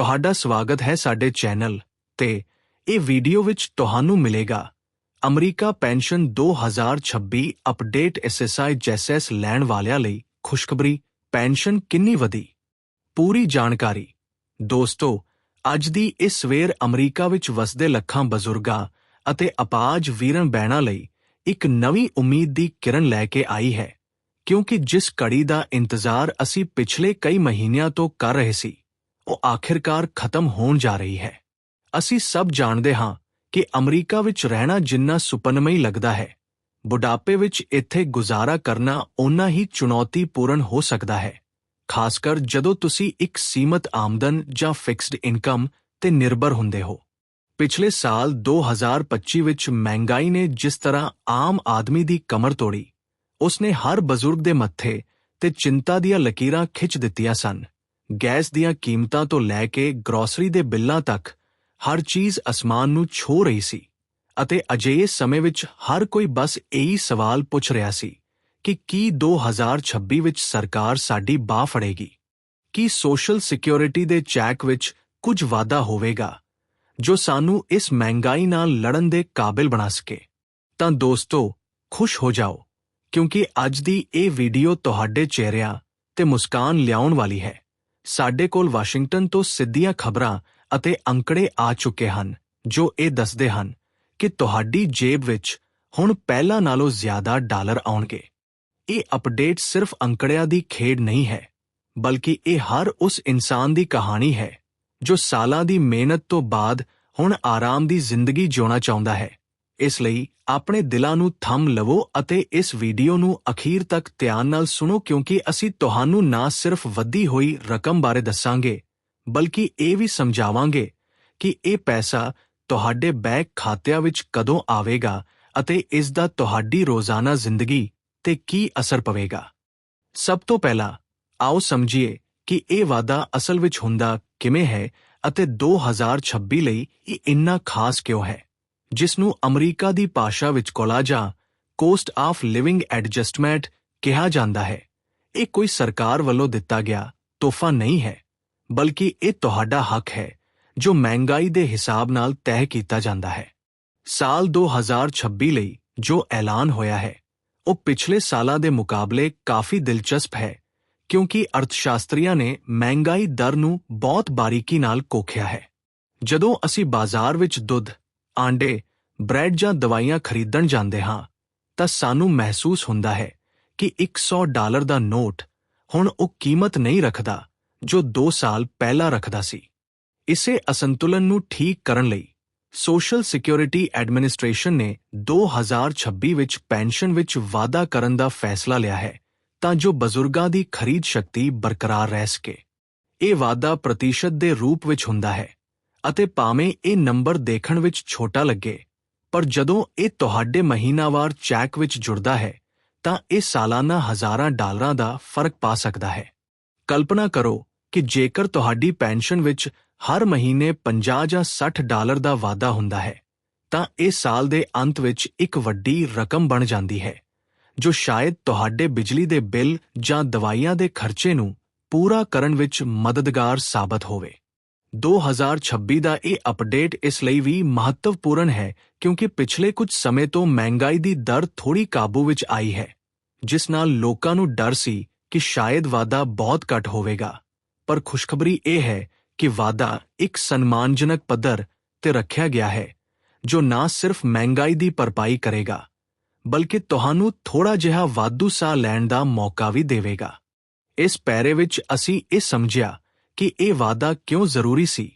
ਤੁਹਾਡਾ ਸਵਾਗਤ ਹੈ ਸਾਡੇ ਚੈਨਲ ਤੇ ਇਹ ਵੀਡੀਓ ਵਿੱਚ ਤੁਹਾਨੂੰ ਮਿਲੇਗਾ। ਅਮਰੀਕਾ ਪੈਨਸ਼ਨ 2026 ਅਪਡੇਟ ਐਸਐਸਆਈ ਜੈਸਐਸ ਲੈਣ ਵਾਲਿਆਂ ਲਈ ਖੁਸ਼ਖਬਰੀ, ਪੈਨਸ਼ਨ ਕਿੰਨੀ ਵਧੀ? ਪੂਰੀ ਜਾਣਕਾਰੀ। ਦੋਸਤੋ, ਅੱਜ ਦੀ ਇਸ ਸਵੇਰ ਅਮਰੀਕਾ ਵਿੱਚ ਵਸਦੇ ਲੱਖਾਂ ਬਜ਼ੁਰਗਾਂ ਅਤੇ ਅਪਾਜ ਵੀਰਾਂ ਬਹਿਣਾ ਲਈ ਇੱਕ ਨਵੀਂ ਉਮੀਦ ਦੀ ਕਿਰਨ ਲੈ ਕੇ ਆਈ ਹੈ, ਕਿਉਂਕਿ ਜਿਸ ਕੜੀ ਦਾ ਇੰਤਜ਼ਾਰ ਅਸੀਂ ਪਿਛਲੇ ਕਈ ਮਹੀਨਿਆਂ ਤੋਂ ਕਰ ਰਹੇ ਸੀ ਉਹ ਆਖਿਰਕਾਰ ਖਤਮ ਹੋਣ ਜਾ ਰਹੀ ਹੈ। ਅਸੀਂ ਸਭ ਜਾਣਦੇ ਹਾਂ ਕਿ ਅਮਰੀਕਾ ਵਿੱਚ ਰਹਿਣਾ ਜਿੰਨਾ ਸੁਪਨਮਈ ਲੱਗਦਾ ਹੈ। ਬੁਢਾਪੇ ਵਿੱਚ ਇੱਥੇ ਗੁਜ਼ਾਰਾ ਕਰਨਾ ਓਨਾ ਹੀ ਚੁਣੌਤੀਪੂਰਨ ਹੋ ਸਕਦਾ ਹੈ। ਖ਼ਾਸਕਰ ਜਦੋਂ ਤੁਸੀਂ ਇੱਕ ਸੀਮਤ ਆਮਦਨ ਜਾਂ ਫਿਕਸਡ ਇਨਕਮ ਤੇ ਨਿਰਭਰ ਹੁੰਦੇ ਹੋ। ਪਿਛਲੇ ਸਾਲ 2025 ਵਿੱਚ ਮਹਿੰਗਾਈ ਨੇ ਜਿਸ ਤਰ੍ਹਾਂ ਆਮ ਆਦਮੀ ਦੀ ਕਮਰ ਤੋੜੀ, ਉਸਨੇ ਹਰ ਬਜ਼ੁਰਗ ਦੇ ਮੱਥੇ ਤੇ ਚਿੰਤਾ ਦੀਆਂ ਲਕੀਰਾਂ ਖਿੱਚ ਦਿੱਤੀਆਂ ਸਨ। ਗੈਸ ਦੀਆਂ ਕੀਮਤਾਂ ਤੋਂ ਲੈ ਕੇ ਗਰੋਸਰੀ ਦੇ ਬਿੱਲਾਂ ਤੱਕ ਹਰ ਚੀਜ਼ ਅਸਮਾਨ ਨੂੰ ਛੋ ਰਹੀ ਸੀ ਅਤੇ ਅਜਿਹੇ ਸਮੇਂ ਵਿੱਚ ਹਰ ਕੋਈ ਬਸ ਇਹੀ ਸਵਾਲ ਪੁੱਛ ਰਿਹਾ ਸੀ ਕਿ ਕੀ 2026 ਵਿੱਚ ਸਰਕਾਰ ਸਾਡੀ ਬਾਹ ਫੜੇਗੀ? ਕੀ ਸੋਸ਼ਲ ਸਿਕਿਉਰਿਟੀ ਦੇ ਚੈਕ ਵਿੱਚ ਕੁਝ ਵਾਧਾ ਹੋਵੇਗਾ ਜੋ ਸਾਨੂੰ ਇਸ ਮਹਿੰਗਾਈ ਨਾਲ ਲੜਨ ਦੇ ਕਾਬਿਲ ਬਣਾ ਸਕੇ? ਤਾਂ ਦੋਸਤੋ, ਖੁਸ਼ ਹੋ ਜਾਓ, ਕਿਉਂਕਿ ਅੱਜ ਦੀ ਇਹ ਵੀਡੀਓ ਤੁਹਾਡੇ ਚਿਹਰਿਆਂ ਤੇ ਮੁਸਕਾਨ ਲਿਆਉਣ ਵਾਲੀ ਹੈ। ਸਾਡੇ ਕੋਲ ਵਾਸ਼ਿੰਗਟਨ ਤੋਂ ਸਿੱਧੀਆਂ ਖਬਰਾਂ ਅਤੇ ਅੰਕੜੇ ਆ ਚੁੱਕੇ ਹਨ, ਜੋ ਇਹ ਦੱਸਦੇ ਹਨ ਕਿ ਤੁਹਾਡੀ ਜੇਬ ਵਿੱਚ ਹੁਣ ਪਹਿਲਾਂ ਨਾਲੋਂ ਜ਼ਿਆਦਾ ਡਾਲਰ ਆਉਣਗੇ। ਇਹ ਅਪਡੇਟ ਸਿਰਫ ਅੰਕੜਿਆਂ ਦੀ ਖੇਡ ਨਹੀਂ ਹੈ, ਬਲਕਿ ਇਹ ਹਰ ਉਸ ਇਨਸਾਨ ਦੀ ਕਹਾਣੀ ਹੈ, ਜੋ ਸਾਲਾਂ ਦੀ ਮਿਹਨਤ ਤੋਂ ਬਾਅਦ ਹੁਣ ਆਰਾਮ ਦੀ ਜ਼ਿੰਦਗੀ ਜਿਉਣਾ ਚਾਹੁੰਦਾ ਹੈ। ਇਸ ਲਈ ਆਪਣੇ ਦਿਲਾਂ ਨੂੰ ਥੰਮ ਲਵੋ ਅਤੇ ਇਸ ਵੀਡੀਓ ਨੂੰ ਅਖੀਰ ਤੱਕ ਧਿਆਨ ਨਾਲ ਸੁਣੋ ਕਿਉਂਕਿ ਅਸੀਂ ਤੁਹਾਨੂੰ ਨਾ ਸਿਰਫ ਵੱਧੀ ਹੋਈ ਰਕਮ ਬਾਰੇ ਦੱਸਾਂਗੇ, ਬਲਕਿ ਇਹ ਵੀ ਸਮਝਾਵਾਂਗੇ ਕਿ ਇਹ ਪੈਸਾ ਤੁਹਾਡੇ ਬੈਂਕ ਖਾਤਿਆਂ ਵਿੱਚ ਕਦੋਂ ਆਵੇਗਾ ਅਤੇ ਇਸ ਦਾ ਤੁਹਾਡੀ ਰੋਜ਼ਾਨਾ ਜ਼ਿੰਦਗੀ ਤੇ ਕੀ ਅਸਰ ਪਵੇਗਾ। ਸਭ ਤੋਂ ਪਹਿਲਾਂ ਆਓ ਸਮਝੀਏ ਕਿ ਇਹ ਵਾਅਦਾ ਅਸਲ ਵਿੱਚ ਹੁੰਦਾ ਕਿਵੇਂ ਹੈ ਅਤੇ 2026 ਲਈ ਇਹ ਇੰਨਾ ਖਾਸ ਕਿਉਂ ਹੈ। ਜਿਸ ਨੂੰ ਅਮਰੀਕਾ ਦੀ ਭਾਸ਼ਾ ਵਿੱਚ ਕੋਲਾਜਾ ਕੋਸਟ ਆਫ ਲਿਵਿੰਗ ਐਡਜਸਟਮੈਂਟ ਕਿਹਾ ਜਾਂਦਾ ਹੈ। ਇਹ ਕੋਈ ਸਰਕਾਰ ਵੱਲੋਂ ਦਿੱਤਾ ਗਿਆ ਤੋਹਫਾ ਨਹੀਂ ਹੈ, ਬਲਕਿ ਇਹ ਤੁਹਾਡਾ ਹੱਕ ਹੈ, ਜੋ ਮਹਿੰਗਾਈ ਦੇ ਹਿਸਾਬ ਨਾਲ ਤੈਅ ਕੀਤਾ ਜਾਂਦਾ ਹੈ। ਸਾਲ 2026 ਲਈ ਜੋ ਐਲਾਨ ਹੋਇਆ ਹੈ, ਉਹ ਪਿਛਲੇ ਸਾਲਾਂ ਦੇ ਮੁਕਾਬਲੇ ਕਾਫੀ ਦਿਲਚਸਪ ਹੈ, ਕਿਉਂਕਿ ਅਰਥਸ਼ਾਸਤਰੀਆਂ ਨੇ ਮਹਿੰਗਾਈ ਦਰ ਨੂੰ ਬਹੁਤ ਬਾਰੀਕੀ ਨਾਲ ਕੋਖਿਆ ਹੈ। ਜਦੋਂ ਅਸੀਂ ਬਾਜ਼ਾਰ ਵਿੱਚ ਦੁੱਧ ਆਂਡੇ, ਬ੍ਰੈਡ ਜਾਂ ਦਵਾਈਆਂ ਖਰੀਦਣ ਜਾਂਦੇ ਹਾਂ, ਤਾਂ ਸਾਨੂੰ ਮਹਿਸੂਸ ਹੁੰਦਾ ਹੈ ਕਿ 100 ਡਾਲਰ ਦਾ ਨੋਟ ਹੁਣ ਉਹ ਕੀਮਤ ਨਹੀਂ ਰੱਖਦਾ ਜੋ 2 ਸਾਲ ਪਹਿਲਾਂ ਰੱਖਦਾ ਸੀ। ਇਸੇ ਅਸੰਤੁਲਨ ਨੂੰ ਠੀਕ ਕਰਨ ਲਈ ਸੋਸ਼ਲ ਸਿਕਿਉਰਿਟੀ ਐਡਮਿਨਿਸਟ੍ਰੇਸ਼ਨ ਨੇ 2026 ਵਿੱਚ ਪੈਨਸ਼ਨ ਵਿੱਚ ਵਾਧਾ ਕਰਨ ਦਾ ਫੈਸਲਾ ਲਿਆ ਹੈ ਤਾਂ ਜੋ ਬਜ਼ੁਰਗਾਂ ਦੀ ਖਰੀਦ ਸ਼ਕਤੀ ਬਰਕਰਾਰ ਰਹਿ ਸਕੇ। ਇਹ ਵਾਧਾ ਪ੍ਰਤੀਸ਼ਤ ਦੇ ਰੂਪ ਵਿੱਚ ਹੁੰਦਾ ਹੈ। ਅਤੇ ਭਾਵੇਂ ਇਹ ਨੰਬਰ ਦੇਖਣ ਵਿੱਚ ਛੋਟਾ ਲੱਗੇ, ਪਰ ਜਦੋਂ ਇਹ ਤੁਹਾਡੇ ਮਹੀਨਾਵਾਰ ਚੈੱਕ ਵਿੱਚ ਜੁੜਦਾ ਹੈ, ਤਾਂ ਇਹ ਸਾਲਾਨਾ ਹਜ਼ਾਰਾਂ ਡਾਲਰਾਂ ਦਾ ਫ਼ਰਕ ਪਾ ਸਕਦਾ ਹੈ। ਕਲਪਨਾ ਕਰੋ ਕਿ ਜੇਕਰ ਤੁਹਾਡੀ ਪੈਨਸ਼ਨ ਵਿੱਚ ਹਰ ਮਹੀਨੇ 50 ਜਾਂ 60 ਡਾਲਰ ਦਾ ਵਾਧਾ ਹੁੰਦਾ ਹੈ, ਤਾਂ ਇਹ ਸਾਲ ਦੇ ਅੰਤ ਵਿੱਚ ਇੱਕ ਵੱਡੀ ਰਕਮ ਬਣ ਜਾਂਦੀ ਹੈ, ਜੋ ਸ਼ਾਇਦ ਤੁਹਾਡੇ ਬਿਜਲੀ ਦੇ ਬਿੱਲ ਜਾਂ ਦਵਾਈਆਂ ਦੇ ਖਰਚੇ ਨੂੰ ਪੂਰਾ ਕਰਨ ਵਿੱਚ ਮਦਦਗਾਰ ਸਾਬਤ ਹੋਵੇ। 2026 ਦਾ ਇਹ ਅਪਡੇਟ ਇਸ ਲਈ ਵੀ ਮਹੱਤਵਪੂਰਨ ਹੈ ਕਿਉਂਕਿ ਪਿਛਲੇ ਕੁਝ ਸਮੇਂ ਤੋਂ ਮਹਿੰਗਾਈ ਦੀ ਦਰ ਥੋੜੀ ਕਾਬੂ ਵਿੱਚ ਆਈ ਹੈ, ਜਿਸ ਨਾਲ ਲੋਕਾਂ ਨੂੰ ਡਰ ਸੀ ਕਿ ਸ਼ਾਇਦ ਵਾਧਾ ਬਹੁਤ ਘੱਟ ਹੋਵੇਗਾ। ਪਰ ਖੁਸ਼ਖਬਰੀ ਇਹ ਹੈ ਕਿ ਵਾਧਾ ਇੱਕ ਸਨਮਾਨਜਨਕ ਪੱਧਰ ਤੇ ਰੱਖਿਆ ਗਿਆ ਹੈ, ਜੋ ਨਾ ਸਿਰਫ ਮਹਿੰਗਾਈ ਦੀ ਭਰਪਾਈ ਕਰੇਗਾ, ਬਲਕਿ ਤੁਹਾਨੂੰ ਥੋੜਾ ਜਿਹਾ ਵਾਧੂ ਸਾਹ ਲੈਣ ਦਾ ਮੌਕਾ ਵੀ ਦੇਵੇਗਾ। ਇਸ ਪੈਰੇ ਵਿੱਚ ਅਸੀਂ ਇਹ ਸਮਝਿਆ ਕਿ ਇਹ ਵਾਅਦਾ ਕਿਉਂ ਜ਼ਰੂਰੀ ਸੀ?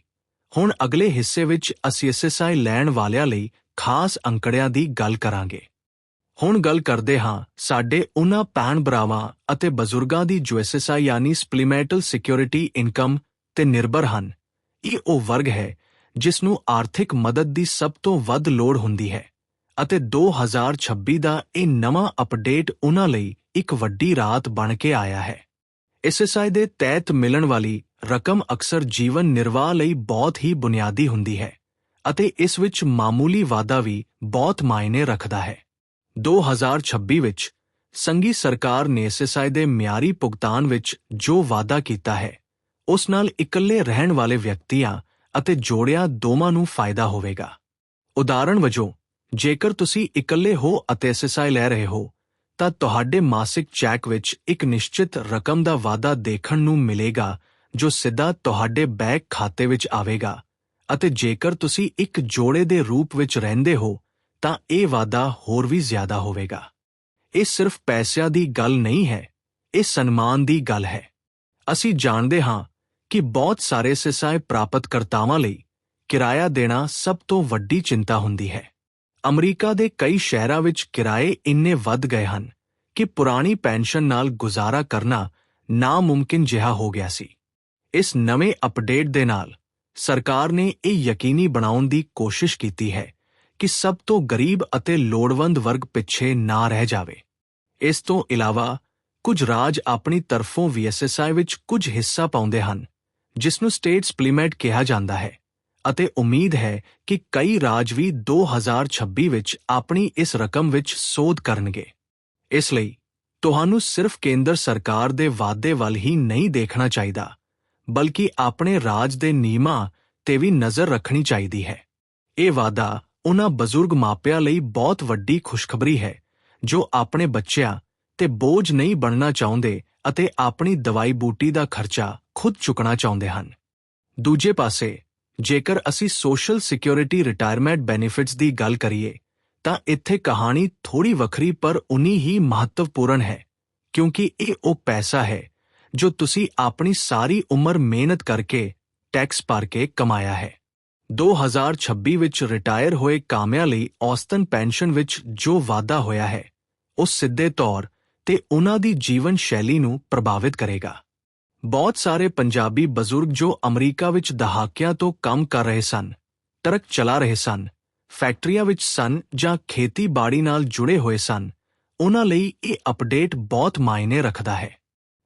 ਹੁਣ ਅਗਲੇ ਹਿੱਸੇ ਵਿੱਚ ਅਸੀਂ ਐਸਐਸਆਈ ਲੈਣ ਵਾਲਿਆਂ ਲਈ ਖਾਸ ਅੰਕੜਿਆਂ ਦੀ ਗੱਲ ਕਰਾਂਗੇ। ਹੁਣ ਗੱਲ ਕਰਦੇ ਹਾਂ ਸਾਡੇ ਉਹਨਾਂ ਭੈਣ ਭਰਾਵਾਂ ਅਤੇ ਬਜ਼ੁਰਗਾਂ ਦੀ ਜੋ ਐਸਐਸਆਈ ਯਾਨੀ ਸਪਲੀਮੈਂਟਲ ਸਿਕਿਉਰਿਟੀ ਇਨਕਮ ਤੇ ਨਿਰਭਰ ਹਨ। ਇਹ ਉਹ ਵਰਗ ਹੈ ਜਿਸ ਨੂੰ ਆਰਥਿਕ ਮਦਦ ਦੀ ਸਭ ਤੋਂ ਵੱਧ ਲੋੜ ਹੁੰਦੀ ਹੈ ਅਤੇ 2026 ਦਾ ਇਹ ਨਵਾਂ ਅਪਡੇਟ ਉਹਨਾਂ ਲਈ ਇੱਕ ਵੱਡੀ ਰਾਤ ਬਣ ਕੇ ਆਇਆ ਹੈ। ਐਸਐਸਆਈ ਦੇ ਤਹਿਤ ਮਿਲਣ ਵਾਲੀ ਰਕਮ ਅਕਸਰ ਜੀਵਨ ਨਿਰਵਾਹ ਲਈ ਬਹੁਤ ਹੀ ਬੁਨਿਆਦੀ ਹੁੰਦੀ ਹੈ ਅਤੇ ਇਸ ਵਿੱਚ ਮਾਮੂਲੀ ਵਾਧਾ ਵੀ ਬਹੁਤ ਮਾਇਨੇ ਰੱਖਦਾ ਹੈ। 2026 ਵਿੱਚ ਸੰਗੀ ਸਰਕਾਰ ਨੇ ਐਸਐਸਆਈ ਦੇ ਮਿਆਰੀ ਭੁਗਤਾਨ ਵਿੱਚ ਜੋ ਵਾਅਦਾ ਕੀਤਾ ਹੈ, ਉਸ ਨਾਲ ਇਕੱਲੇ ਰਹਿਣ ਵਾਲੇ ਵਿਅਕਤੀਆਂ ਅਤੇ ਜੋੜਿਆਂ ਦੋਵਾਂ ਨੂੰ ਫਾਇਦਾ ਹੋਵੇਗਾ। ਉਦਾਹਰਣ ਵਜੋਂ, ਜੇਕਰ ਤੁਸੀਂ ਇਕੱਲੇ ਹੋ ਅਤੇ ਐਸਐਸਆਈ ਲੈ ਰਹੇ ਹੋ, ਤਾਂ ਤੁਹਾਡੇ ਮਾਸਿਕ ਚੈਕ ਵਿੱਚ ਇੱਕ ਨਿਸ਼ਚਿਤ ਰਕਮ ਦਾ ਵਾਅਦਾ ਦੇਖਣ ਨੂੰ ਮਿਲੇਗਾ ਜੋ ਸਿੱਧਾ ਤੁਹਾਡੇ ਬੈਂਕ ਖਾਤੇ ਵਿੱਚ ਆਵੇਗਾ ਅਤੇ ਜੇਕਰ ਤੁਸੀਂ ਇੱਕ ਜੋੜੇ ਦੇ ਰੂਪ ਵਿੱਚ ਰਹਿੰਦੇ ਹੋ, ਤਾਂ ਇਹ ਵਾਅਦਾ ਹੋਰ ਵੀ ਜ਼ਿਆਦਾ ਹੋਵੇਗਾ। ਇਹ ਸਿਰਫ ਪੈਸਿਆਂ ਦੀ ਗੱਲ ਨਹੀਂ ਹੈ, ਇਹ ਸਨਮਾਨ ਦੀ ਗੱਲ ਹੈ। ਅਸੀਂ ਜਾਣਦੇ ਹਾਂ ਕਿ ਬਹੁਤ ਸਾਰੇ ਸਿਸਾਏ ਪ੍ਰਾਪਤਕਰਤਾਵਾਂ ਲਈ ਕਿਰਾਇਆ ਦੇਣਾ ਸਭ ਤੋਂ ਵੱਡੀ ਚਿੰਤਾ ਹੁੰਦੀ ਹੈ। ਅਮਰੀਕਾ ਦੇ ਕਈ ਸ਼ਹਿਰਾਂ ਵਿੱਚ ਕਿਰਾਏ ਇੰਨੇ ਵੱਧ ਗਏ ਹਨ ਕਿ ਪੁਰਾਣੀ ਪੈਨਸ਼ਨ ਨਾਲ ਗੁਜ਼ਾਰਾ ਕਰਨਾ ਨਾਮੁਮਕਿਨ ਜਿਹਾ ਹੋ ਗਿਆ ਸੀ। ਇਸ ਨਵੇਂ ਅਪਡੇਟ ਦੇ ਨਾਲ ਸਰਕਾਰ ਨੇ ਇਹ ਯਕੀਨੀ ਬਣਾਉਣ ਦੀ ਕੋਸ਼ਿਸ਼ ਕੀਤੀ ਹੈ ਕਿ ਸਭ ਤੋਂ ਗਰੀਬ ਅਤੇ ਲੋੜਵੰਦ ਵਰਗ ਪਿੱਛੇ ਨਾ ਰਹਿ ਜਾਵੇ। ਇਸ ਤੋਂ ਇਲਾਵਾ ਕੁਝ ਰਾਜ ਆਪਣੀ ਤਰਫੋਂ ਵੀਐਸਐਸਆਈ ਵਿੱਚ ਕੁਝ ਹਿੱਸਾ ਪਾਉਂਦੇ ਹਨ, ਜਿਸ ਨੂੰ ਸਟੇਟ ਸਪਲੀਮੈਂਟ ਕਿਹਾ ਜਾਂਦਾ ਹੈ ਅਤੇ ਉਮੀਦ ਹੈ ਕਿ ਕਈ ਰਾਜ ਵੀ 2026 ਵਿੱਚ ਆਪਣੀ ਇਸ ਰਕਮ ਵਿੱਚ ਸੋਧ ਕਰਨਗੇ। ਇਸ ਲਈ ਤੁਹਾਨੂੰ ਸਿਰਫ ਕੇਂਦਰ ਸਰਕਾਰ ਦੇ ਵਾਅਦੇ ਵੱਲ ਹੀ ਨਹੀਂ ਦੇਖਣਾ ਚਾਹੀਦਾ। ਬਲਕਿ ਆਪਣੇ ਰਾਜ ਦੇ ਨਿਯਮਾਂ ਤੇ ਵੀ ਨਜ਼ਰ ਰੱਖਣੀ ਚਾਹੀਦੀ ਹੈ। ਇਹ ਵਾਅਦਾ ਉਹਨਾਂ ਬਜ਼ੁਰਗ ਮਾਪਿਆਂ ਲਈ ਬਹੁਤ ਵੱਡੀ ਖੁਸ਼ਖਬਰੀ ਹੈ, ਜੋ ਆਪਣੇ ਬੱਚਿਆਂ ਤੇ ਬੋਝ ਨਹੀਂ ਬਣਨਾ ਚਾਹੁੰਦੇ ਅਤੇ ਆਪਣੀ ਦਵਾਈ ਬੂਟੀ ਦਾ ਖਰਚਾ ਖੁਦ ਚੁੱਕਣਾ ਚਾਹੁੰਦੇ ਹਨ। ਦੂਜੇ ਪਾਸੇ, ਜੇਕਰ ਅਸੀਂ ਸੋਸ਼ਲ ਸਿਕਿਉਰਿਟੀ ਰਿਟਾਇਰਮੈਂਟ ਬੈਨੀਫਿਟਸ ਦੀ ਗੱਲ ਕਰੀਏ, ਤਾਂ ਇੱਥੇ ਕਹਾਣੀ ਥੋੜੀ ਵੱਖਰੀ ਪਰ ਉਨੀ ਹੀ ਮਹੱਤਵਪੂਰਨ ਹੈ, ਕਿਉਂਕਿ ਇਹ ਉਹ ਪੈਸਾ ਹੈ ਜੋ ਤੁਸੀਂ ਆਪਣੀ ਸਾਰੀ ਉਮਰ ਮਿਹਨਤ ਕਰਕੇ ਟੈਕਸ ਭਰ ਕੇ ਕਮਾਇਆ ਹੈ। 2026 ਵਿੱਚ ਰਿਟਾਇਰ ਹੋਏ ਕਾਮਿਆਂ ਲਈ ਔਸਤਨ ਪੈਨਸ਼ਨ ਵਿੱਚ ਜੋ ਵਾਧਾ ਹੋਇਆ ਹੈ, ਉਹ ਸਿੱਧੇ ਤੌਰ ਤੇ ਉਹਨਾਂ ਦੀ ਜੀਵਨ ਸ਼ੈਲੀ ਨੂੰ ਪ੍ਰਭਾਵਿਤ ਕਰੇਗਾ। ਬਹੁਤ ਸਾਰੇ ਪੰਜਾਬੀ ਬਜ਼ੁਰਗ ਜੋ ਅਮਰੀਕਾ ਵਿੱਚ ਦਹਾਕਿਆਂ ਤੋਂ ਕੰਮ ਕਰ ਰਹੇ ਸਨ, ਟਰੱਕ ਚਲਾ ਰਹੇ ਸਨ, ਫੈਕਟਰੀਆਂ ਵਿੱਚ ਸਨ ਜਾਂ ਖੇਤੀਬਾੜੀ ਨਾਲ ਜੁੜੇ ਹੋਏ ਸਨ, ਉਹਨਾਂ ਲਈ ਇਹ ਅਪਡੇਟ ਬਹੁਤ ਮਾਇਨੇ ਰੱਖਦਾ ਹੈ।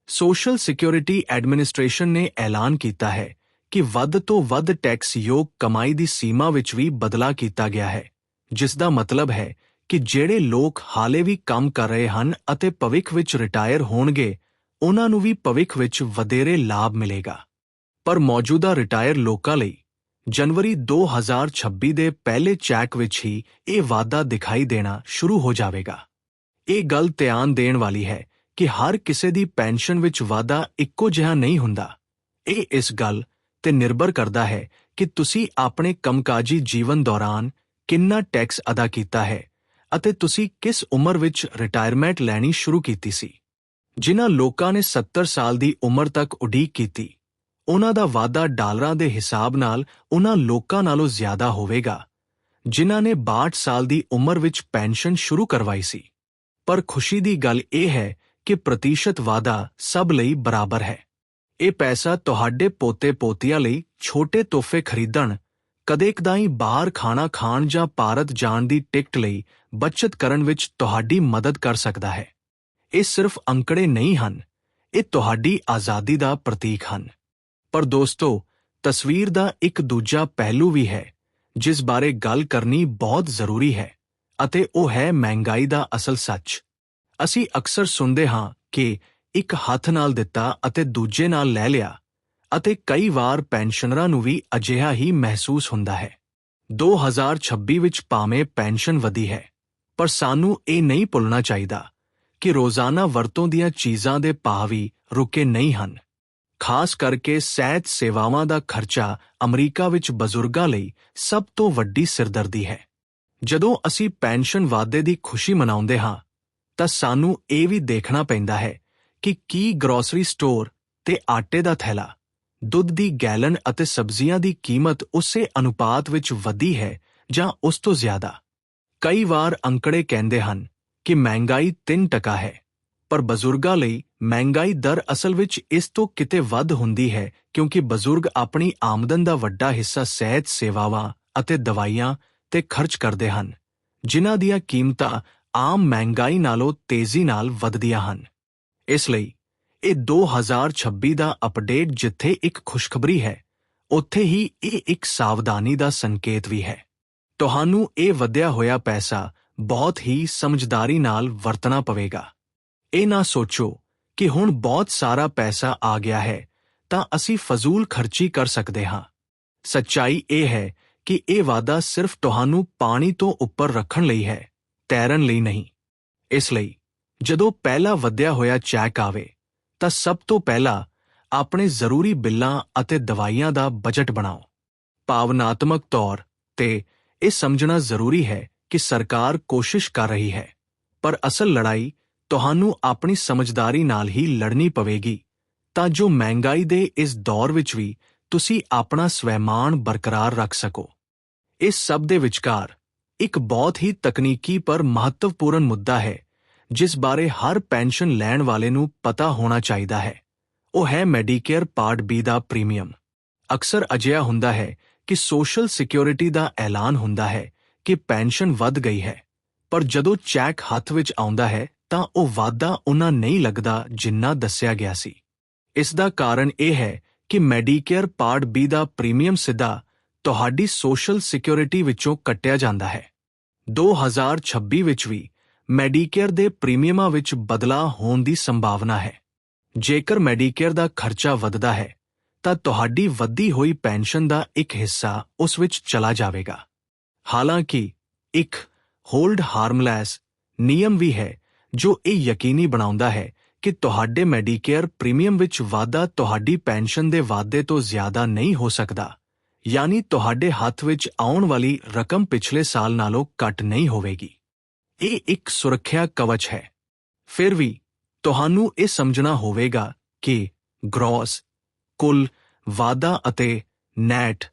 ਸੋਸ਼ਲ ਸਿਕਿਉਰਿਟੀ ਐਡਮਿਨਿਸਟ੍ਰੇਸ਼ਨ ਨੇ ਐਲਾਨ ਕੀਤਾ ਹੈ ਕਿ ਵੱਧ ਤੋਂ ਵੱਧ ਟੈਕਸ ਯੋਗ ਕਮਾਈ ਦੀ ਸੀਮਾ ਵਿੱਚ ਵੀ ਬਦਲਾਅ ਕੀਤਾ ਗਿਆ ਹੈ, ਜਿਸ ਦਾ ਮਤਲਬ ਹੈ ਕਿ ਜਿਹੜੇ ਲੋਕ ਹਾਲੇ ਵੀ ਕੰਮ ਕਰ ਰਹੇ ਹਨ ਅਤੇ ਭਵਿੱਖ ਵਿੱਚ ਰਿਟਾਇਰ ਹੋਣਗੇ, ਉਹਨਾਂ ਨੂੰ ਵੀ ਭਵਿੱਖ ਵਿੱਚ ਵਧੇਰੇ ਲਾਭ ਮਿਲੇਗਾ। ਪਰ ਮੌਜੂਦਾ ਰਿਟਾਇਰ ਲੋਕਾਂ ਲਈ, ਜਨਵਰੀ 2026 ਦੇ ਪਹਿਲੇ ਚੈਕ ਵਿੱਚ ਹੀ ਇਹ ਵਾਅਦਾ ਦਿਖਾਈ ਦੇਣਾ ਸ਼ੁਰੂ ਹੋ ਜਾਵੇਗਾ। ਇਹ ਗੱਲ ਧਿਆਨ ਦੇਣ ਵਾਲੀ ਹੈ ਕਿ ਹਰ ਕਿਸੇ ਦੀ ਪੈਨਸ਼ਨ ਵਿੱਚ ਵਾਧਾ ਇੱਕੋ ਜਿਹਾ ਨਹੀਂ ਹੁੰਦਾ। ਇਹ ਇਸ ਗੱਲ ਤੇ ਨਿਰਭਰ ਕਰਦਾ ਹੈ ਕਿ ਤੁਸੀਂ ਆਪਣੇ ਕੰਮਕਾਜੀ ਜੀਵਨ ਦੌਰਾਨ ਕਿੰਨਾ ਟੈਕਸ ਅਦਾ ਕੀਤਾ ਹੈ ਅਤੇ ਤੁਸੀਂ ਕਿਸ ਉਮਰ ਵਿੱਚ ਰਿਟਾਇਰਮੈਂਟ ਲੈਣੀ ਸ਼ੁਰੂ ਕੀਤੀ ਸੀ। ਜਿਨ੍ਹਾਂ ਲੋਕਾਂ ਨੇ 70 ਸਾਲ ਦੀ ਉਮਰ ਤੱਕ ਉਡੀਕ ਕੀਤੀ, ਉਹਨਾਂ ਦਾ ਵਾਅਦਾ ਡਾਲਰਾਂ ਦੇ ਹਿਸਾਬ ਨਾਲ ਉਹਨਾਂ ਲੋਕਾਂ ਨਾਲੋਂ ਜ਼ਿਆਦਾ ਹੋਵੇਗਾ, ਜਿਨ੍ਹਾਂ ਨੇ 62 ਸਾਲ ਦੀ ਉਮਰ ਵਿੱਚ ਪੈਨਸ਼ਨ ਸ਼ੁਰੂ ਕਰਵਾਈ ਸੀ। ਪਰ ਖੁਸ਼ੀ ਦੀ ਗੱਲ ਇਹ ਹੈ ਕਿ ਪ੍ਰਤੀਸ਼ਤ ਵਾਅਦਾ ਸਭ ਲਈ ਬਰਾਬਰ ਹੈ। ਇਹ ਪੈਸਾ ਤੁਹਾਡੇ ਪੋਤੇ-ਪੋਤੀਆਂ ਲਈ ਛੋਟੇ ਤੋਹਫੇ ਖਰੀਦਣ ਕਦੇ-ਕਦਾਈ ਬਾਹਰ ਖਾਣਾ ਖਾਣ ਜਾਂ ਭਾਰਤ ਜਾਣ ਦੀ ਟਿਕਟ ਲਈ ਬਚਤ ਕਰਨ ਵਿੱਚ ਤੁਹਾਡੀ ਮਦਦ ਕਰ ਸਕਦਾ ਹੈ। ਇਹ ਸਿਰਫ ਅੰਕੜੇ ਨਹੀਂ ਹਨ, ਇਹ ਤੁਹਾਡੀ ਆਜ਼ਾਦੀ ਦਾ ਪ੍ਰਤੀਕ ਹਨ। ਪਰ ਦੋਸਤੋ, ਤਸਵੀਰ ਦਾ ਇੱਕ ਦੂਜਾ ਪਹਿਲੂ ਵੀ ਹੈ, ਜਿਸ ਬਾਰੇ ਗੱਲ ਕਰਨੀ ਬਹੁਤ ਜ਼ਰੂਰੀ ਹੈ, ਅਤੇ ਉਹ ਹੈ ਮਹਿੰਗਾਈ ਦਾ ਅਸਲ ਸੱਚ। ਅਸੀਂ ਅਕਸਰ ਸੁਣਦੇ ਹਾਂ ਕਿ ਇੱਕ ਹੱਥ ਨਾਲ ਦਿੱਤਾ ਅਤੇ ਦੂਜੇ ਨਾਲ ਲੈ ਲਿਆ ਅਤੇ ਕਈ ਵਾਰ ਪੈਨਸ਼ਨਰਾਂ ਨੂੰ ਵੀ ਅਜਿਹਾ ਹੀ ਮਹਿਸੂਸ ਹੁੰਦਾ ਹੈ। 2026 ਵਿੱਚ ਭਾਵੇਂ ਪੈਨਸ਼ਨ ਵਧੀ ਹੈ, ਪਰ ਸਾਨੂੰ ਇਹ ਨਹੀਂ ਭੁੱਲਣਾ ਚਾਹੀਦਾ ਕਿ ਰੋਜ਼ਾਨਾ ਵਰਤੋਂ ਦੀਆਂ ਚੀਜ਼ਾਂ ਦੇ ਭਾਅ ਵੀ ਰੁਕੇ ਨਹੀਂ ਹਨ। ਖਾਸ ਕਰਕੇ ਸਿਹਤ ਸੇਵਾਵਾਂ ਦਾ ਖਰਚਾ ਅਮਰੀਕਾ ਵਿੱਚ ਬਜ਼ੁਰਗਾਂ ਲਈ ਸਭ ਤੋਂ ਵੱਡੀ ਸਿਰਦਰਦੀ ਹੈ। ਜਦੋਂ ਅਸੀਂ ਪੈਨਸ਼ਨ ਵਾਅਦੇ ਦੀ ਖੁਸ਼ੀ ਮਨਾਉਂਦੇ ਹਾਂ ਤਾਂ ਸਾਨੂੰ ਇਹ ਵੀ ਦੇਖਣਾ ਪੈਂਦਾ ਹੈ ਕਿ ਕੀ ਗਰੋਸਰੀ ਸਟੋਰ ਤੇ ਆਟੇ ਦਾ ਥੈਲਾ, ਦੁੱਧ ਦੀ ਗੈਲਨ ਅਤੇ ਸਬਜ਼ੀਆਂ ਦੀ ਕੀਮਤ ਉਸੇ ਅਨੁਪਾਤ ਵਿੱਚ ਵਧੀ ਹੈ ਜਾਂ ਉਸ ਤੋਂ ਜ਼ਿਆਦਾ। ਕਈ ਵਾਰ ਅੰਕੜੇ ਕਹਿੰਦੇ ਹਨ ਕਿ ਮਹਿੰਗਾਈ 3% ਹੈ, ਪਰ ਬਜ਼ੁਰਗਾਂ ਲਈ ਮਹਿੰਗਾਈ ਦਰ ਅਸਲ ਵਿੱਚ ਇਸ ਤੋਂ ਕਿਤੇ ਵੱਧ ਹੁੰਦੀ ਹੈ ਕਿਉਂਕਿ ਬਜ਼ੁਰਗ ਆਪਣੀ ਆਮਦਨ ਦਾ ਵੱਡਾ ਹਿੱਸਾ ਸਿਹਤ ਸੇਵਾਵਾਂ ਅਤੇ ਦਵਾਈਆਂ ਤੇ ਖਰਚ ਕਰਦੇ ਹਨ, ਜਿਨ੍ਹਾਂ ਦੀਆਂ ਕੀਮਤਾਂ ਆਮ ਮਹਿੰਗਾਈ ਨਾਲੋਂ ਤੇਜ਼ੀ ਨਾਲ ਵੱਧਦੀਆਂ ਹਨ। ਇਸ ਲਈ ਇਹ 2026 ਦਾ ਅਪਡੇਟ ਜਿੱਥੇ ਇੱਕ ਖੁਸ਼ਖਬਰੀ ਹੈ, ਉੱਥੇ ਹੀ ਇਹ ਇੱਕ ਸਾਵਧਾਨੀ ਦਾ ਸੰਕੇਤ ਵੀ ਹੈ। ਤੁਹਾਨੂੰ ਇਹ ਵਧਿਆ ਹੋਇਆ ਪੈਸਾ ਬਹੁਤ ਹੀ ਸਮਝਦਾਰੀ ਨਾਲ ਵਰਤਣਾ ਪਵੇਗਾ। ਇਹ ਨਾ ਸੋਚੋ ਕਿ ਹੁਣ ਬਹੁਤ ਸਾਰਾ ਪੈਸਾ ਆ ਗਿਆ ਹੈ, ਤਾਂ ਅਸੀਂ ਫਜ਼ੂਲ ਖਰਚੀ ਕਰ ਸਕਦੇ ਹਾਂ। ਸੱਚਾਈ ਇਹ ਹੈ ਕਿ ਇਹ ਵਾਅਦਾ ਸਿਰਫ ਤੁਹਾਨੂੰ ਪਾਣੀ ਤੋਂ ਉੱਪਰ ਰੱਖਣ ਲਈ ਹੈ। ਤੈਰਨ ਲਈ ਨਹੀਂ। ਇਸ ਲਈ, ਜਦੋਂ ਪਹਿਲਾ ਵਧਿਆ ਹੋਇਆ ਚੈੱਕ ਆਵੇ, ਤਾਂ ਸਭ ਤੋਂ ਪਹਿਲਾਂ ਆਪਣੇ ਜ਼ਰੂਰੀ ਬਿੱਲਾਂ ਅਤੇ ਦਵਾਈਆਂ ਦਾ ਬਜਟ ਬਣਾਓ। ਭਾਵਨਾਤਮਕ ਤੌਰ ਤੇ ਇਹ ਸਮਝਣਾ ਜ਼ਰੂਰੀ ਹੈ ਕਿ ਸਰਕਾਰ ਕੋਸ਼ਿਸ਼ ਕਰ ਰਹੀ ਹੈ, ਪਰ ਅਸਲ ਲੜਾਈ ਤੁਹਾਨੂੰ ਆਪਣੀ ਸਮਝਦਾਰੀ ਨਾਲ ਹੀ ਲੜਨੀ ਪਵੇਗੀ। ਤਾਂ ਜੋ ਮਹਿੰਗਾਈ ਦੇ ਇਸ ਦੌਰ ਵਿੱਚ ਵੀ ਤੁਸੀਂ ਆਪਣਾ ਸਵੈਮਾਨ ਬਰਕਰਾਰ ਰੱਖ ਸਕੋ। ਇਸ ਸਭ ਦੇ ਵਿਚਕਾਰ ਇੱਕ ਬਹੁਤ ਹੀ ਤਕਨੀਕੀ ਪਰ ਮਹੱਤਵਪੂਰਨ ਮੁੱਦਾ ਹੈ, ਜਿਸ ਬਾਰੇ ਹਰ ਪੈਨਸ਼ਨ ਲੈਣ ਵਾਲੇ ਨੂੰ ਪਤਾ ਹੋਣਾ ਚਾਹੀਦਾ ਹੈ। ਉਹ ਹੈ ਮੈਡੀਕੇਅਰ ਪਾਰਟ ਬੀ ਦਾ ਪ੍ਰੀਮੀਅਮ। ਅਕਸਰ ਅਜਿਹਾ ਹੁੰਦਾ ਹੈ ਕਿ ਸੋਸ਼ਲ ਸਿਕਿਉਰਿਟੀ ਦਾ ਐਲਾਨ ਹੁੰਦਾ ਹੈ ਕਿ ਪੈਨਸ਼ਨ ਵੱਧ ਗਈ ਹੈ, ਪਰ ਜਦੋਂ ਚੈਕ ਹੱਥ ਵਿੱਚ ਆਉਂਦਾ ਹੈ, ਤਾਂ ਉਹ ਵਾਧਾ ਉਨਾ ਨਹੀਂ ਲੱਗਦਾ ਜਿੰਨਾ ਦੱਸਿਆ ਗਿਆ ਸੀ। ਇਸ ਦਾ ਕਾਰਨ ਇਹ ਹੈ ਕਿ ਮੈਡੀਕੇਅਰ ਪਾਰਟ ਬੀ ਦਾ ਪ੍ਰੀਮੀਅਮ ਸਿੱਧਾ ਤੁਹਾਡੀ ਸੋਸ਼ਲ ਸਿਕਿਉਰਿਟੀ ਵਿੱਚੋਂ ਕੱਟਿਆ ਜਾਂਦਾ ਹੈ। 2026 ਵਿੱਚ ਵੀ ਮੈਡੀਕੇਅਰ ਦੇ ਪ੍ਰੀਮੀਅਮਾਂ ਵਿੱਚ ਬਦਲਾਅ ਹੋਣ ਦੀ ਸੰਭਾਵਨਾ ਹੈ। ਜੇਕਰ ਮੈਡੀਕੇਅਰ ਦਾ ਖਰਚਾ ਵੱਧਦਾ ਹੈ, ਤਾਂ ਤੁਹਾਡੀ ਵੱਧੀ ਹੋਈ ਪੈਨਸ਼ਨ ਦਾ ਇੱਕ ਹਿੱਸਾ ਉਸ ਵਿੱਚ ਚਲਾ ਜਾਵੇਗਾ। ਹਾਲਾਂਕਿ, ਇੱਕ ਹੋਲਡ ਹਾਰਮਲੈਸ ਨਿਯਮ ਵੀ ਹੈ, ਜੋ ਇਹ ਯਕੀਨੀ ਬਣਾਉਂਦਾ ਹੈ ਕਿ ਤੁਹਾਡੇ ਮੈਡੀਕੇਅਰ ਪ੍ਰੀਮੀਅਮ ਵਿੱਚ ਵਾਧਾ ਤੁਹਾਡੀ ਪੈਨਸ਼ਨ ਦੇ ਵਾਧੇ ਤੋਂ ਜ਼ਿਆਦਾ ਨਹੀਂ ਹੋ ਸਕਦਾ। ਯਾਨੀ ਤੁਹਾਡੇ ਹੱਥ ਵਿੱਚ ਆਉਣ ਵਾਲੀ ਰਕਮ ਪਿਛਲੇ ਸਾਲ ਨਾਲੋਂ ਘੱਟ ਨਹੀਂ ਹੋਵੇਗੀ। ਇਹ ਇੱਕ ਸੁਰੱਖਿਆ ਕਵਚ ਹੈ। ਫਿਰ ਵੀ ਤੁਹਾਨੂੰ ਇਹ ਸਮਝਣਾ ਹੋਵੇਗਾ ਕਿ ਗ੍ਰੋਸ ਕੁੱਲ, ਵਾਧਾ ਅਤੇ ਨੈਟ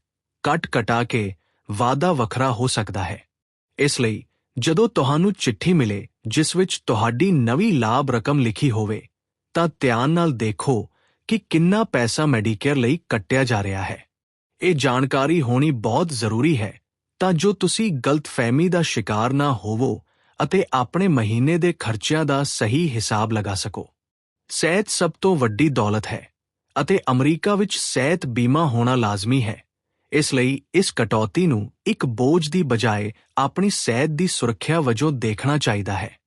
ਕੱਟ ਕਟਾ ਕੇ ਵਾਧਾ ਵੱਖਰਾ ਹੋ ਸਕਦਾ ਹੈ। ਇਸ ਲਈ ਜਦੋਂ ਤੁਹਾਨੂੰ ਚਿੱਠੀ ਮਿਲੇ ਜਿਸ ਵਿੱਚ ਤੁਹਾਡੀ ਨਵੀਂ ਲਾਭ ਰਕਮ ਲਿਖੀ ਹੋਵੇ, ਤਾਂ ਧਿਆਨ ਨਾਲ ਦੇਖੋ ਕਿ ਕਿੰਨਾ ਪੈਸਾ ਮੈਡੀਕੇਅਰ ਲਈ ਕੱਟਿਆ ਜਾ ਰਿਹਾ ਹੈ। ਇਹ ਜਾਣਕਾਰੀ ਹੋਣੀ ਬਹੁਤ ਜ਼ਰੂਰੀ ਹੈ। ਤਾਂ ਜੋ ਤੁਸੀਂ ਗਲਤਫਹਿਮੀ ਦਾ ਸ਼ਿਕਾਰ ਨਾ ਹੋਵੋ ਅਤੇ ਆਪਣੇ ਮਹੀਨੇ ਦੇ ਖਰਚਿਆਂ ਦਾ ਸਹੀ ਹਿਸਾਬ ਲਗਾ ਸਕੋ। ਸਿਹਤ ਸਭ ਤੋਂ ਵੱਡੀ ਦੌਲਤ ਹੈ ਅਤੇ ਅਮਰੀਕਾ ਵਿੱਚ ਸਿਹਤ ਬੀਮਾ ਹੋਣਾ ਲਾਜ਼ਮੀ ਹੈ। ਇਸ ਲਈ ਇਸ ਕਟੌਤੀ ਨੂੰ ਇੱਕ ਬੋਝ ਦੀ ਬਜਾਏ ਆਪਣੀ ਸਿਹਤ ਦੀ ਸੁਰੱਖਿਆ ਵਜੋਂ ਦੇਖਣਾ ਚਾਹੀਦਾ ਹੈ।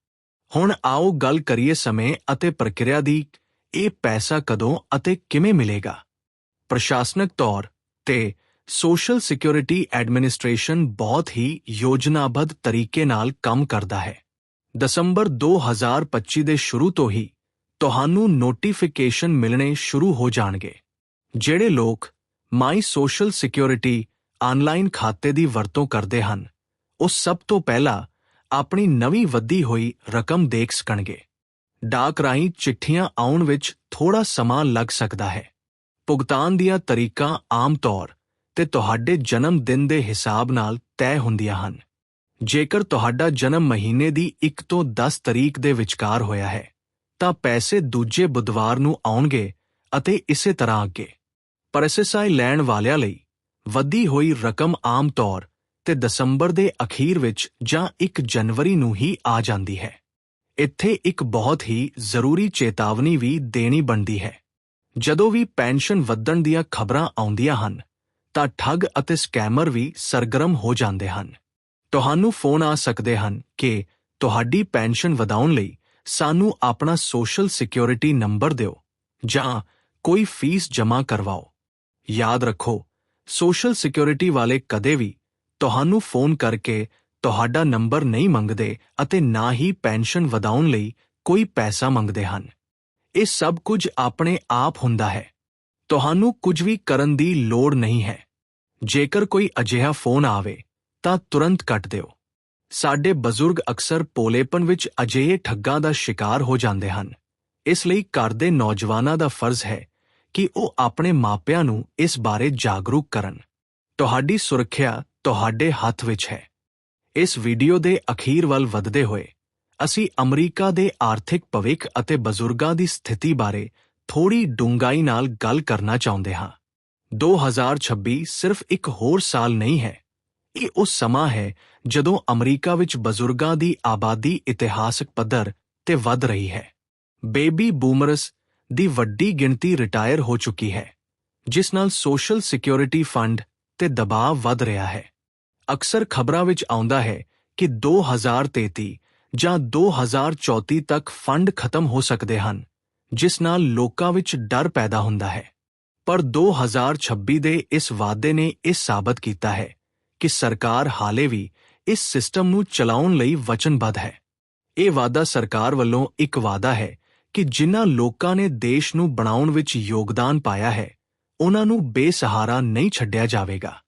ਹੁਣ ਆਓ ਗੱਲ ਕਰੀਏ ਸਮੇਂ ਅਤੇ ਪ੍ਰਕਿਰਿਆ ਦੀ, ਇਹ ਪੈਸਾ ਕਦੋਂ ਅਤੇ ਕਿਵੇਂ ਮਿਲੇਗਾ? ਪ੍ਰਸ਼ਾਸਨਿਕ ਤੌਰ ਤੇ ਸੋਸ਼ਲ ਸਿਕਿਉਰਿਟੀ ਐਡਮਿਨਿਸਟ੍ਰੇਸ਼ਨ ਬਹੁਤ ਹੀ ਯੋਜਨਾਬੱਧ ਤਰੀਕੇ ਨਾਲ ਕੰਮ ਕਰਦਾ ਹੈ। ਦਸੰਬਰ 2025 ਦੇ ਸ਼ੁਰੂ ਤੋਂ ਹੀ ਤੁਹਾਨੂੰ ਨੋਟੀਫਿਕੇਸ਼ਨ ਮਿਲਣੇ ਸ਼ੁਰੂ ਹੋ ਜਾਣਗੇ, ਜਿਹੜੇ ਲੋਕ ਮਾਈ ਸੋਸ਼ਲ ਸਿਕਿਉਰਿਟੀ ਆਨਲਾਈਨ ਖਾਤੇ ਦੀ ਵਰਤੋਂ ਕਰਦੇ ਹਨ, ਉਹ ਸਭ ਤੋਂ ਪਹਿਲਾਂ ਆਪਣੀ ਨਵੀਂ ਵੱਧੀ ਹੋਈ ਰਕਮ ਦੇਖ ਸਕਣਗੇ। ਡਾਕ ਰਾਹੀਂ ਚਿੱਠੀਆਂ ਆਉਣ ਵਿੱਚ ਥੋੜਾ ਸਮਾਂ ਲੱਗ ਸਕਦਾ ਹੈ। ਭੁਗਤਾਨ ਦੀਆਂ ਤਰੀਕਾਂ ਆਮ ਤੌਰ ਤੇ ਤੁਹਾਡੇ ਜਨਮ ਦਿਨ ਦੇ ਹਿਸਾਬ ਨਾਲ ਤੈਅ ਹੁੰਦੀਆਂ ਹਨ। ਜੇਕਰ ਤੁਹਾਡਾ ਜਨਮ ਮਹੀਨੇ ਦੀ 1 ਤੋਂ 10 ਤਰੀਕ ਦੇ ਵਿਚਕਾਰ ਹੋਇਆ ਹੈ, ਤਾਂ ਪੈਸੇ ਦੂਜੇ ਬੁੱਧਵਾਰ ਨੂੰ ਆਉਣਗੇ ਅਤੇ ਇਸੇ ਤਰ੍ਹਾਂ ਅੱਗੇ। ਪਰਸੇਸਾਈ ਲੈਣ ਵਾਲਿਆਂ ਲਈ ਵਧੀ ਹੋਈ ਰਕਮ ਆਮ ਤੌਰ ਤੇ ਦਸੰਬਰ ਦੇ ਅਖੀਰ ਵਿੱਚ ਜਾਂ 1 ਜਨਵਰੀ ਨੂੰ ਹੀ ਆ ਜਾਂਦੀ ਹੈ। ਇੱਥੇ ਇੱਕ ਬਹੁਤ ਹੀ ਜ਼ਰੂਰੀ ਚੇਤਾਵਨੀ ਵੀ ਦੇਣੀ ਬਣਦੀ ਹੈ। ਜਦੋਂ ਵੀ ਪੈਨਸ਼ਨ ਵਧਣ ਦੀਆਂ ਖਬਰਾਂ ਆਉਂਦੀਆਂ ਹਨ, ਤਾਂ ਠੱਗ ਅਤੇ ਸਕੈਮਰ ਵੀ ਸਰਗਰਮ ਹੋ ਜਾਂਦੇ ਹਨ। ਤੁਹਾਨੂੰ ਫੋਨ ਆ ਸਕਦੇ ਹਨ ਕਿ ਤੁਹਾਡੀ ਪੈਨਸ਼ਨ ਵਧਾਉਣ ਲਈ ਸਾਨੂੰ ਆਪਣਾ ਸੋਸ਼ਲ ਸਿਕਿਉਰਿਟੀ ਨੰਬਰ ਦਿਓ, ਜਾਂ ਕੋਈ ਫੀਸ ਜਮ੍ਹਾਂ ਕਰਵਾਓ। ਯਾਦ ਰੱਖੋ, ਸੋਸ਼ਲ ਸਿਕਿਉਰਿਟੀ ਵਾਲੇ ਕਦੇ ਵੀ ਤੁਹਾਨੂੰ ਫੋਨ ਕਰਕੇ ਤੁਹਾਡਾ ਨੰਬਰ ਨਹੀਂ ਮੰਗਦੇ ਅਤੇ ਨਾ ਹੀ ਪੈਨਸ਼ਨ ਵਧਾਉਣ ਲਈ ਕੋਈ ਪੈਸਾ ਮੰਗਦੇ ਹਨ। ਇਹ ਸਭ ਕੁਝ ਆਪਣੇ ਆਪ ਹੁੰਦਾ ਹੈ। ਤੁਹਾਨੂੰ ਕੁਝ ਵੀ ਕਰਨ ਦੀ ਲੋੜ ਨਹੀਂ ਹੈ। ਜੇਕਰ ਕੋਈ ਅਜਿਹਾ ਫੋਨ ਆਵੇ, ਤਾਂ ਤੁਰੰਤ ਕੱਟ ਦਿਓ। ਸਾਡੇ ਬਜ਼ੁਰਗ ਅਕਸਰ ਪੋਲੇਪਨ ਵਿੱਚ ਅਜਿਹੇ ਠੱਗਾਂ ਦਾ ਸ਼ਿਕਾਰ ਹੋ ਜਾਂਦੇ ਹਨ। ਇਸ ਲਈ ਘਰ ਦੇ ਨੌਜਵਾਨਾਂ ਦਾ ਫਰਜ਼ ਹੈ ਕਿ ਉਹ ਆਪਣੇ ਮਾਪਿਆਂ ਨੂੰ ਇਸ ਬਾਰੇ ਜਾਗਰੂਕ ਕਰਨ। ਤੁਹਾਡੀ ਸੁਰੱਖਿਆ ਤੁਹਾਡੇ ਹੱਥ ਵਿੱਚ ਹੈ। ਇਸ ਵੀਡੀਓ ਦੇ ਅਖੀਰ ਵੱਲ ਵਧਦੇ ਹੋਏ ਅਸੀਂ ਅਮਰੀਕਾ ਦੇ ਆਰਥਿਕ ਭਵਿੱਖ ਅਤੇ ਬਜ਼ੁਰਗਾਂ ਦੀ ਸਥਿਤੀ ਬਾਰੇ ਥੋੜੀ ਡੂੰਘਾਈ ਨਾਲ ਗੱਲ ਕਰਨਾ ਚਾਹੁੰਦੇ ਹਾਂ। 2026 ਸਿਰਫ ਇੱਕ ਹੋਰ ਸਾਲ ਨਹੀਂ ਹੈ। ਇਹ ਉਸ ਸਮਾਂ ਹੈ ਜਦੋਂ ਅਮਰੀਕਾ ਵਿੱਚ ਬਜ਼ੁਰਗਾਂ ਦੀ ਆਬਾਦੀ ਇਤਿਹਾਸਕ ਪੱਧਰ ਤੇ ਵੱਧ ਰਹੀ ਹੈ। ਬੇਬੀ ਬੂਮਰਸ ਦੀ ਵੱਡੀ ਗਿਣਤੀ ਰਿਟਾਇਰ ਹੋ ਚੁੱਕੀ ਹੈ, ਜਿਸ ਨਾਲ ਸੋਸ਼ਲ ਸਿਕਿਉਰਿਟੀ ਫੰਡ ਤੇ ਦਬਾਅ ਵੱਧ ਰਿਹਾ ਹੈ। ਅਕਸਰ ਖਬਰਾਂ ਵਿੱਚ ਆਉਂਦਾ ਹੈ ਕਿ 2033 ਜਾਂ 2034 ਤੱਕ ਫੰਡ ਖਤਮ ਹੋ ਸਕਦੇ ਹਨ, ਜਿਸ ਨਾਲ ਲੋਕਾਂ ਵਿੱਚ ਡਰ ਪੈਦਾ ਹੁੰਦਾ ਹੈ। ਪਰ 2026 ਦੇ ਇਸ ਵਾਅਦੇ ਨੇ ਇਹ ਸਾਬਤ ਕੀਤਾ ਹੈ ਕਿ ਸਰਕਾਰ ਹਾਲੇ ਵੀ ਇਸ ਸਿਸਟਮ ਨੂੰ ਚਲਾਉਣ ਲਈ ਵਚਨਬੱਧ ਹੈ। ਇਹ ਵਾਅਦਾ ਸਰਕਾਰ ਵੱਲੋਂ ਇੱਕ ਵਾਅਦਾ ਹੈ ਕਿ ਜਿਨ੍ਹਾਂ ਲੋਕਾਂ ਨੇ ਦੇਸ਼ ਨੂੰ ਬਣਾਉਣ ਵਿੱਚ ਯੋਗਦਾਨ ਪਾਇਆ ਹੈ, ਉਹਨਾਂ ਨੂੰ ਬੇਸਹਾਰਾ ਨਹੀਂ ਛੱਡਿਆ ਜਾਵੇਗਾ।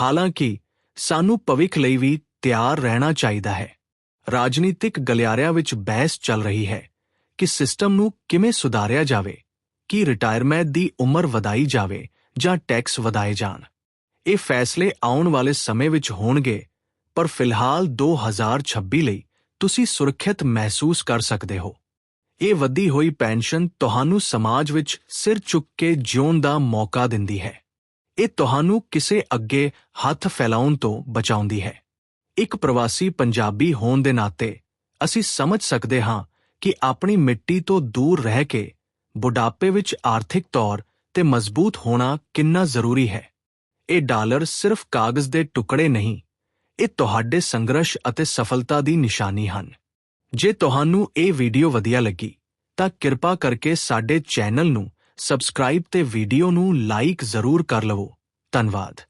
ਹਾਲਾਂਕਿ, ਸਾਨੂੰ ਭਵਿੱਖ ਲਈ ਵੀ ਤਿਆਰ ਰਹਿਣਾ ਚਾਹੀਦਾ ਹੈ। ਰਾਜਨੀਤਿਕ ਗਲਿਆਰਿਆਂ ਵਿੱਚ ਬਹਿਸ ਚੱਲ ਰਹੀ ਹੈ ਕਿ ਸਿਸਟਮ ਨੂੰ ਕਿਵੇਂ ਸੁਧਾਰਿਆ ਜਾਵੇ, ਕਿ ਰਿਟਾਇਰਮੈਂਟ ਦੀ ਉਮਰ ਵਧਾਈ ਜਾਵੇ ਜਾਂ ਟੈਕਸ ਵਧਾਏ ਜਾਣ। ਇਹ ਫੈਸਲੇ ਆਉਣ ਵਾਲੇ ਸਮੇਂ ਵਿੱਚ ਹੋਣਗੇ, ਪਰ ਫਿਲਹਾਲ 2026 ਲਈ ਤੁਸੀਂ ਸੁਰੱਖਿਅਤ ਮਹਿਸੂਸ ਕਰ ਸਕਦੇ ਹੋ। ਇਹ ਵਧੀ ਹੋਈ ਪੈਨਸ਼ਨ ਤੁਹਾਨੂੰ ਸਮਾਜ ਵਿੱਚ ਸਿਰ ਚੁੱਕ ਕੇ ਜਿਉਣ ਦਾ ਮੌਕਾ ਦਿੰਦੀ ਹੈ। ਇਹ ਤੁਹਾਨੂੰ ਕਿਸੇ ਅੱਗੇ ਹੱਥ ਫੈਲਾਉਣ ਤੋਂ ਬਚਾਉਂਦੀ ਹੈ। ਇੱਕ ਪ੍ਰਵਾਸੀ ਪੰਜਾਬੀ ਹੋਣ ਦੇ ਨਾਤੇ, ਅਸੀਂ ਸਮਝ ਸਕਦੇ ਹਾਂ ਕਿ ਆਪਣੀ ਮਿੱਟੀ ਤੋਂ ਦੂਰ ਰਹਿ ਕੇ ਬੁਢਾਪੇ ਵਿੱਚ ਆਰਥਿਕ ਤੌਰ ਤੇ ਮਜ਼ਬੂਤ ਹੋਣਾ ਕਿੰਨਾ ਜ਼ਰੂਰੀ ਹੈ। ਇਹ ਡਾਲਰ ਸਿਰਫ ਕਾਗਜ਼ ਦੇ ਟੁਕੜੇ ਨਹੀਂ, ਇਹ ਤੁਹਾਡੇ ਸੰਘਰਸ਼ ਅਤੇ ਸਫਲਤਾ ਦੀ ਨਿਸ਼ਾਨੀ ਹਨ। ਜੇ ਤੁਹਾਨੂੰ ਇਹ ਵੀਡੀਓ ਵਧੀਆ ਲੱਗੀ, ਤਾਂ ਕਿਰਪਾ ਕਰਕੇ ਸਾਡੇ ਚੈਨਲ ਨੂੰ ਸਬਸਕ੍ਰਾਈਬ ਤੇ ਵੀਡੀਓ ਨੂੰ ਲਾਈਕ ਜ਼ਰੂਰ ਕਰ ਲਵੋ। ਧੰਨਵਾਦ।